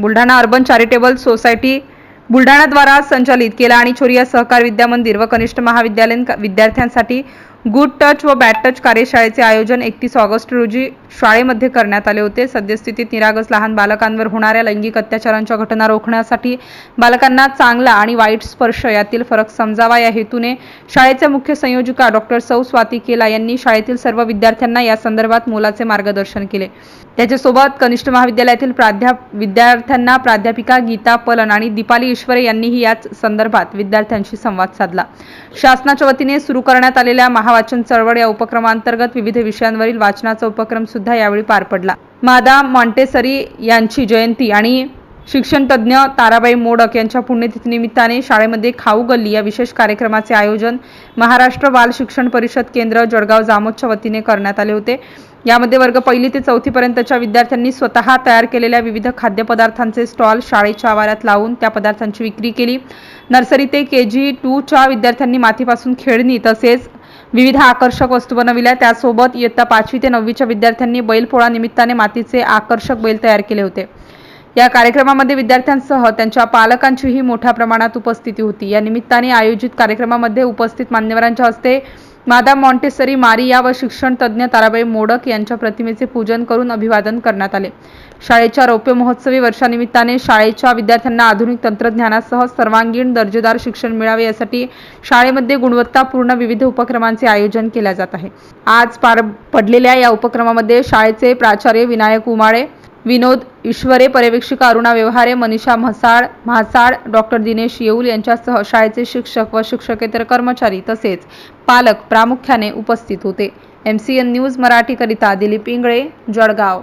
Buldhana urban charitable society बुलढाणाद्वारा संचालित केला आणि छोरिया सहकार विद्या मंदिर व कनिष्ठ महाविद्यालयीन विद्यार्थ्यांसाठी गुड टच व बॅड टच कार्यशाळेचे आयोजन एकतीस ऑगस्ट रोजी शाळेमध्ये करण्यात आले होते. सद्यस्थितीत निरागस लहान बालकांवर होणाऱ्या लैंगिक अत्याचारांच्या घटना रोखण्यासाठी बालकांना चांगला आणि वाईट स्पर्श यातील फरक समजावा या हेतूने शाळेच्या मुख्य संयोजिका डॉक्टर सौ स्वाती केला यांनी शाळेतील सर्व विद्यार्थ्यांना या संदर्भात मोलाचे मार्गदर्शन केले. त्याच्यासोबत कनिष्ठ महाविद्यालयातील प्राध्याप विद्यार्थ्यांना प्राध्यापिका गीता पलन आणि दीपाली ईश्वरे यांनीही याच संदर्भात विद्यार्थ्यांशी संवाद साधला. शासनाच्या वतीने सुरू करण्यात आलेल्या महा महा वाचन चळवळ या उपक्रमांतर्गत विविध विषयांवरील वाचनाचा उपक्रम सुद्धा यावेळी पार पडला. मादा मॉन्टेसरी यांची जयंती आणि शिक्षणतज्ज्ञ ताराबाई मोडक यांच्या पुण्यतिथीनिमित्ताने शाळेमध्ये खाऊ गल्ली या विशेष कार्यक्रमाचे आयोजन महाराष्ट्र बाल शिक्षण परिषद केंद्र जळगाव जामोदच्या वतीने करण्यात आले होते. यामध्ये वर्ग पहिली ते चौथीपर्यंतच्या विद्यार्थ्यांनी स्वतः तयार केलेल्या विविध खाद्यपदार्थांचे स्टॉल शाळेच्या आवारात लावून त्या पदार्थांची विक्री केली. नर्सरी ते के जी टूच्या विद्यार्थ्यांनी मातीपासून खेळणी तसेच विविध आकर्षक वस्तू बनविल्या. त्यासोबत इयत्ता पाचवी ते नववीच्या विद्यार्थ्यांनी बैलपोळा निमित्ताने मातीचे आकर्षक बैल तयार केले होते. या कार्यक्रमामध्ये विद्यार्थ्यांसह त्यांच्या पालकांचीही मोठ्या प्रमाणात उपस्थिती होती. या निमित्ताने आयोजित कार्यक्रमामध्ये उपस्थित मान्यवरांच्या हस्ते मादा मॉन्टेसरी मारिया व शिक्षण तज्ज्ञ ताराबाई मोडक यांच्या प्रतिमेचे पूजन करून अभिवादन करण्यात आले. शाळेच्या रौप्य महोत्सवी वर्षानिमित्ताने शाळेच्या विद्यार्थ्यांना आधुनिक तंत्रज्ञानासह सर्वांगीण दर्जेदार शिक्षण मिळावे यासाठी शाळेमध्ये गुणवत्तापूर्ण विविध उपक्रमांचे आयोजन केले जात आहे. आज पार पडलेल्या या उपक्रमामध्ये शाळेचे प्राचार्य विनायक उमाळे विनोद ईश्वरे पर्यवेक्षिका अरुणा व्यवहारे मनीषा म्हसाळ म्हासाळ डॉक्टर दिनेश येऊल यांच्यासह शाळेचे शिक्षक व शिक्षकेतर कर्मचारी तसेच पालक प्रामुख्याने उपस्थित होते. एम सी एन न्यूज मराठीकरिता दिलीप इंगळे जळगाव.